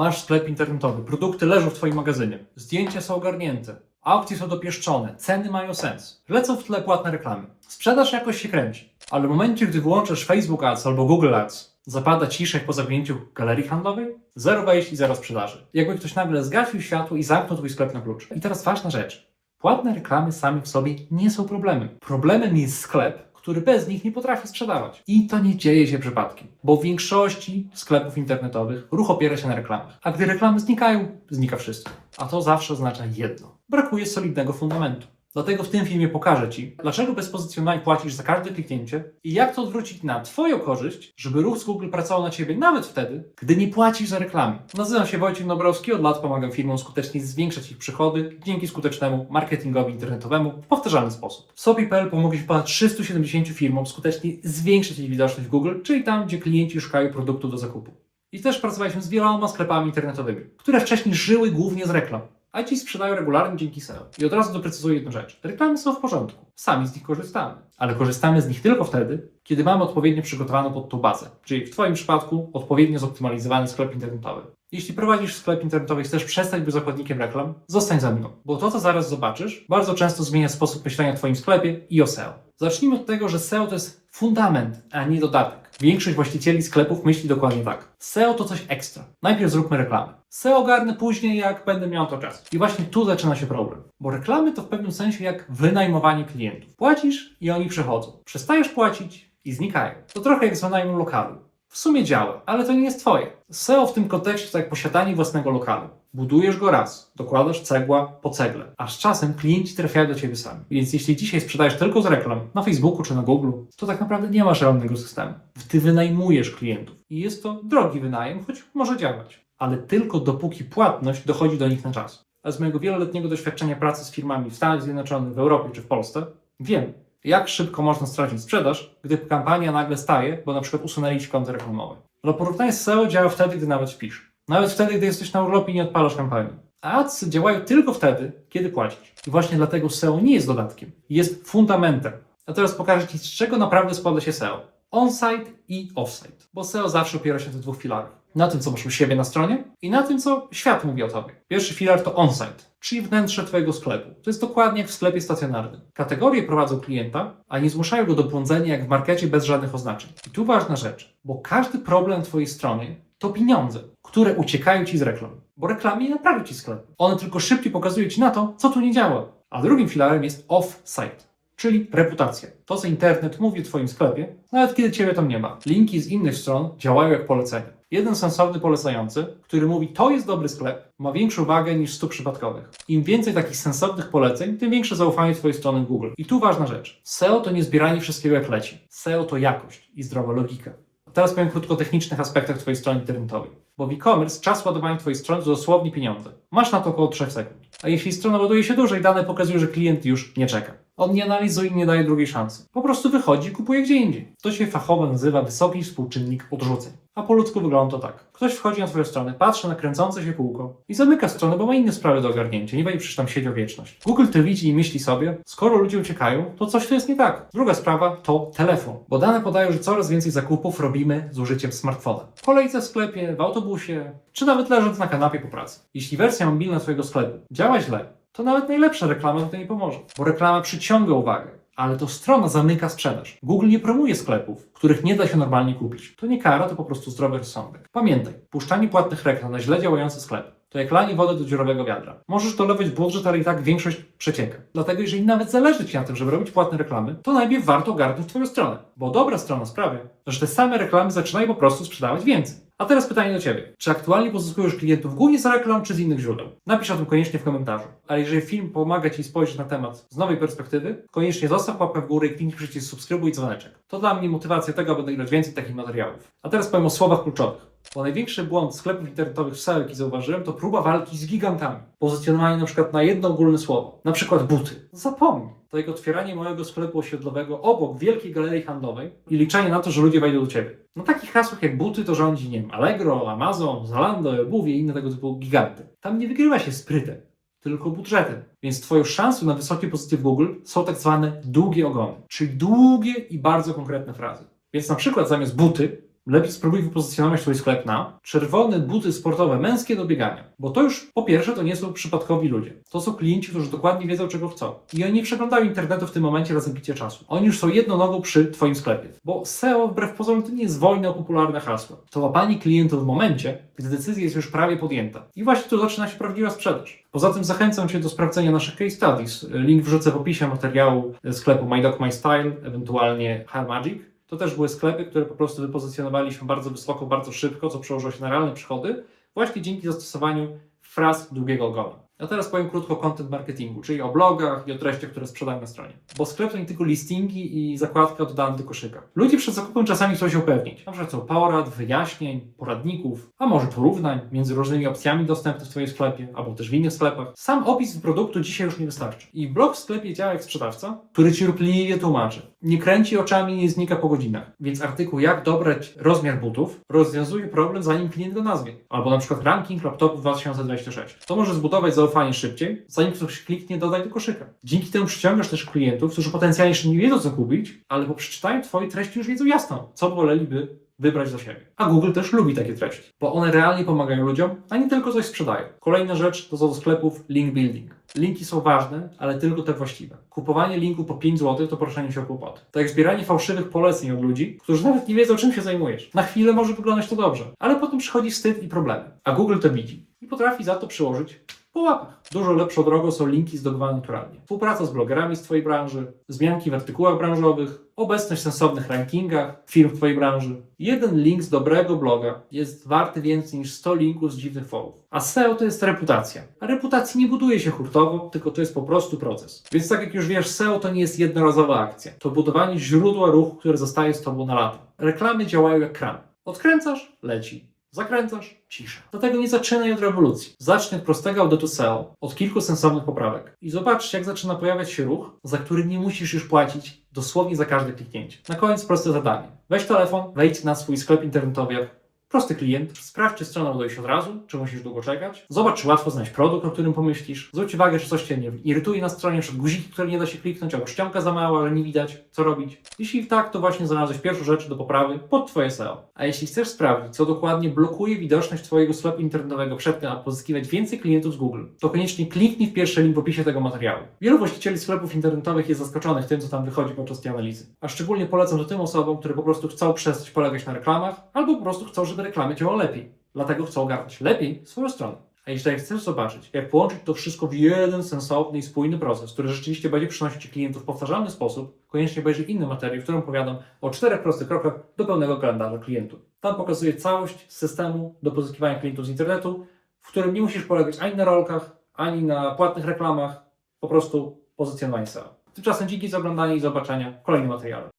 Masz sklep internetowy, produkty leżą w Twoim magazynie, zdjęcia są ogarnięte, aukcje są dopieszczone, ceny mają sens. Lecą w tle płatne reklamy. Sprzedaż jakoś się kręci. Ale w momencie, gdy wyłączasz Facebook Ads albo Google Ads, zapada cisza jak po zamknięciu galerii handlowej? Zero wejść i zero sprzedaży. Jakby ktoś nagle zgasił światło i zamknął Twój sklep na klucz. I teraz ważna rzecz. Płatne reklamy same w sobie nie są problemem. Problemem jest sklep, który bez nich nie potrafi sprzedawać. I to nie dzieje się przypadkiem, bo w większości sklepów internetowych ruch opiera się na reklamach. A gdy reklamy znikają, znika wszystko. A to zawsze oznacza jedno. Brakuje solidnego fundamentu. Dlatego w tym filmie pokażę Ci, dlaczego bez pozycjonowania płacisz za każde kliknięcie i jak to odwrócić na Twoją korzyść, żeby ruch z Google pracował na Ciebie nawet wtedy, gdy nie płacisz za reklamy. Nazywam się Wojciech Dobrowski, od lat pomagam firmom skutecznie zwiększać ich przychody dzięki skutecznemu marketingowi internetowemu w powtarzalny sposób. W Sopi.pl pomogliśmy ponad 370 firmom skutecznie zwiększyć ich widoczność w Google, czyli tam, gdzie klienci szukają produktu do zakupu. I też pracowaliśmy z wieloma sklepami internetowymi, które wcześniej żyły głównie z reklam a dziś sprzedają regularnie dzięki SEO. I od razu doprecyzuję jedną rzecz. Reklamy są w porządku. Sami z nich korzystamy. Ale korzystamy z nich tylko wtedy, kiedy mamy odpowiednio przygotowaną pod tą bazę. Czyli w Twoim przypadku odpowiednio zoptymalizowany sklep internetowy. Jeśli prowadzisz sklep internetowy i chcesz przestać być zakładnikiem reklam, zostań ze mną. Bo to, co zaraz zobaczysz, bardzo często zmienia sposób myślenia o Twoim sklepie i o SEO. Zacznijmy od tego, że SEO to jest fundament, a nie dodatek. Większość właścicieli sklepów myśli dokładnie tak. SEO to coś ekstra. Najpierw zróbmy reklamę. SEO ogarnę później, jak będę miał to czas. I właśnie tu zaczyna się problem. Bo reklamy to w pewnym sensie jak wynajmowanie klientów. Płacisz i oni przychodzą. Przestajesz płacić i znikają. To trochę jak z wynajmu lokalu. W sumie działa, ale to nie jest twoje. SEO w tym kontekście to jak posiadanie własnego lokalu. Budujesz go raz, dokładasz cegła po cegle, a z czasem klienci trafiają do ciebie sami. Więc jeśli dzisiaj sprzedajesz tylko z reklam na Facebooku czy na Google, to tak naprawdę nie masz realnego systemu. Ty wynajmujesz klientów i jest to drogi wynajem, choć może działać. Ale tylko dopóki płatność dochodzi do nich na czas. A z mojego wieloletniego doświadczenia pracy z firmami w Stanach Zjednoczonych, w Europie czy w Polsce, wiem, jak szybko można stracić sprzedaż, gdy kampania nagle staje, bo na przykład usunęli ci konto reklamowe. No z SEO działa wtedy, gdy nawet śpisz. Nawet wtedy, gdy jesteś na urlopie i nie odpalasz kampanii. A adsy działają tylko wtedy, kiedy płacisz. I właśnie dlatego SEO nie jest dodatkiem. Jest fundamentem. A teraz pokażę Ci, z czego naprawdę składa się SEO. On-site i off-site. Bo SEO zawsze opiera się na tych dwóch filarach. Na tym, co masz u siebie na stronie i na tym, co świat mówi o Tobie. Pierwszy filar to on-site, czyli wnętrze Twojego sklepu. To jest dokładnie jak w sklepie stacjonarnym. Kategorie prowadzą klienta, a nie zmuszają go do błądzenia jak w markecie bez żadnych oznaczeń. I tu ważna rzecz, bo każdy problem Twojej stronie to pieniądze, które uciekają Ci z reklam. Bo reklamy nie naprawią Ci sklepu. One tylko szybciej pokazują Ci na to, co tu nie działa. A drugim filarem jest off-site czyli reputacja. To, co internet mówi o Twoim sklepie, nawet kiedy Ciebie tam nie ma. Linki z innych stron działają jak polecenie. Jeden sensowny polecający, który mówi, to jest dobry sklep, ma większą wagę niż 100 przypadkowych. Im więcej takich sensownych poleceń, tym większe zaufanie Twojej strony Google. I tu ważna rzecz. SEO to nie zbieranie wszystkiego jak leci. SEO to jakość i zdrowa logika. Teraz powiem krótko o technicznych aspektach Twojej strony internetowej. Bo w e-commerce czas ładowania Twojej strony to dosłownie pieniądze. Masz na to około 3 sekund. A jeśli strona ładuje się dłużej, dane pokazują, że klient już nie czeka. On nie analizuje i nie daje drugiej szansy. Po prostu wychodzi i kupuje gdzie indziej. To się fachowo nazywa wysoki współczynnik odrzuceń. A po ludzku wygląda to tak. Ktoś wchodzi na Twoją stronę, patrzy na kręcące się kółko i zamyka stronę, bo ma inne sprawy do ogarnięcia. Nie będzie przecież tam siedział wieczność. Google to widzi i myśli sobie, skoro ludzie uciekają, to coś tu jest nie tak. Druga sprawa to telefon, bo dane podają, że coraz więcej zakupów robimy z użyciem smartfona. W kolejce w sklepie, w autobusie, czy nawet leżąc na kanapie po pracy. Jeśli wersja mobilna Twojego sklepu działa źle, to nawet najlepsza reklama tutaj nie pomoże, bo reklama przyciąga uwagę. Ale to strona zamyka sprzedaż. Google nie promuje sklepów, których nie da się normalnie kupić. To nie kara, to po prostu zdrowy rozsądek. Pamiętaj, puszczanie płatnych reklam na źle działający sklep to jak lanie wody do dziurowego wiadra. Możesz dolewać budżet, ale i tak większość przecieka. Dlatego jeżeli nawet zależy Ci na tym, żeby robić płatne reklamy, to najpierw warto ogarnąć Twoją stronę. Bo dobra strona sprawia, że te same reklamy zaczynają po prostu sprzedawać więcej. A teraz pytanie do Ciebie. Czy aktualnie pozyskujesz klientów głównie z reklam, czy z innych źródeł? Napisz o tym koniecznie w komentarzu. A jeżeli film pomaga Ci spojrzeć na temat z nowej perspektywy, koniecznie zostaw łapkę w górę i kliknij przycisk subskrybuj i dzwoneczek. To dla mnie motywacja tego, aby nagrać więcej takich materiałów. A teraz powiem o słowach kluczowych. Bo największy błąd sklepów internetowych w jaki zauważyłem, to próba walki z gigantami. Pozycjonowanie na przykład na jedno ogólne słowo. Na przykład buty. Zapomnij. To jak otwieranie mojego sklepu osiedlowego obok wielkiej galerii handlowej i liczenie na to, że ludzie wejdą do Ciebie. Na takich hasłach jak buty to rządzi, nie wiem, Allegro, Amazon, Zalando, Ebuwie i inne tego typu giganty. Tam nie wygrywa się sprytem, tylko budżetem. Więc Twoją szansą na wysokie pozycje w Google są tak zwane długie ogony, czyli długie i bardzo konkretne frazy. Więc na przykład zamiast buty lepiej spróbuj wypozycjonować swój sklep na czerwone buty sportowe męskie do biegania. Bo to już po pierwsze to nie są przypadkowi ludzie. To są klienci, którzy dokładnie wiedzą czego chcą. I oni nie przeglądają internetu w tym momencie na zabicie czasu. Oni już są jedną nogą przy Twoim sklepie. Bo SEO wbrew pozorom to nie jest wojna o popularne hasła. To łapanie klientów w momencie, gdy decyzja jest już prawie podjęta. I właśnie tu zaczyna się prawdziwa sprzedaż. Poza tym zachęcam Cię do sprawdzenia naszych case studies. Link wrzucę w opisie materiału sklepu My Dog My Style, ewentualnie Hair Magic. To też były sklepy, które po prostu wypozycjonowaliśmy bardzo wysoko, bardzo szybko, co przełożyło się na realne przychody, właśnie dzięki zastosowaniu fraz długiego ogona. A teraz powiem krótko o content marketingu, czyli o blogach i o treściach, które sprzedamy na stronie. Bo sklep to nie tylko listingi i zakładka dodana do koszyka. Ludzie przed zakupem czasami chcą się upewnić. Na przykład są porad, wyjaśnień, poradników, a może porównań między różnymi opcjami dostępnych w Twoim sklepie, albo też w innych sklepach. Sam opis produktu dzisiaj już nie wystarczy. I blog w sklepie działa jak sprzedawca, który Ci ruchliwie tłumaczy. Nie kręci oczami, nie znika po godzinach. Więc artykuł jak dobrać rozmiar butów rozwiązuje problem zanim klient go nazwie. Albo na przykład ranking laptopów 2026. To może zbudować zaufanie szybciej, zanim ktoś kliknie dodaj do koszyka. Dzięki temu przyciągasz też klientów, którzy potencjalnie jeszcze nie wiedzą co kupić, ale po przeczytaniu Twojej treści już wiedzą jasno, co woleliby wybrać dla siebie. A Google też lubi takie treści, bo one realnie pomagają ludziom, a nie tylko coś sprzedają. Kolejna rzecz to są do sklepów link building. Linki są ważne, ale tylko te właściwe. Kupowanie linku po 5 zł to proszenie się o kłopoty. To jak zbieranie fałszywych poleceń od ludzi, którzy nawet nie wiedzą czym się zajmujesz. Na chwilę może wyglądać to dobrze, ale potem przychodzi wstyd i problemy. A Google to widzi i potrafi za to przyłożyć po łapach. Dużo lepszą drogą są linki zdobywane naturalnie. Współpraca z blogerami z Twojej branży, zmianki w artykułach branżowych, obecność w sensownych rankingach firm w Twojej branży. Jeden link z dobrego bloga jest warty więcej niż 100 linków z dziwnych forów. A SEO to jest reputacja. A reputacji nie buduje się hurtowo, tylko to jest po prostu proces. Więc tak jak już wiesz, SEO to nie jest jednorazowa akcja. To budowanie źródła ruchu, które zostaje z Tobą na lata. Reklamy działają jak kran. Odkręcasz, leci. Zakręcasz, cisza. Dlatego nie zaczynaj od rewolucji. Zacznij od prostego audytu SEO, od kilku sensownych poprawek. I zobaczcie, jak zaczyna pojawiać się ruch, za który nie musisz już płacić dosłownie za każde kliknięcie. Na koniec proste zadanie. Weź telefon, wejdź na swój sklep internetowy prosty klient, sprawdź, czy ładuje się od razu, czy musisz długo czekać. Zobacz, czy łatwo znaleźć produkt, o którym pomyślisz. Zwróć uwagę, czy coś Cię nie irytuje na stronie, czy guziki, które nie da się kliknąć, albo czcionka za mała, że nie widać, co robić. Jeśli tak, to właśnie znalazłeś pierwszą rzecz do poprawy pod Twoje SEO. A jeśli chcesz sprawdzić, co dokładnie blokuje widoczność Twojego sklepu internetowego przed tym, aby pozyskiwać więcej klientów z Google, to koniecznie kliknij w pierwszy link w opisie tego materiału. Wielu właścicieli sklepów internetowych jest zaskoczonych tym, co tam wychodzi podczas tej analizy. A szczególnie polecam to tym osobom, które po prostu chcą przestać polegać na reklamach, albo po prostu chcą, żeby reklamy działały lepiej. Dlatego chcą ogarnąć lepiej swoją stronę. A jeśli chcesz zobaczyć, jak połączyć to wszystko w jeden sensowny i spójny proces, który rzeczywiście będzie przynosić Ci klientów w powtarzalny sposób, koniecznie obejrzyj inny materiał, w którym opowiadam o czterech prostych krokach do pełnego kalendarza klientów. Tam pokazuję całość systemu do pozyskiwania klientów z internetu, w którym nie musisz polegać ani na rolkach, ani na płatnych reklamach, po prostu pozycjonowanie SEO. Tymczasem dzięki za oglądanie i zobaczenia w kolejnym materiale.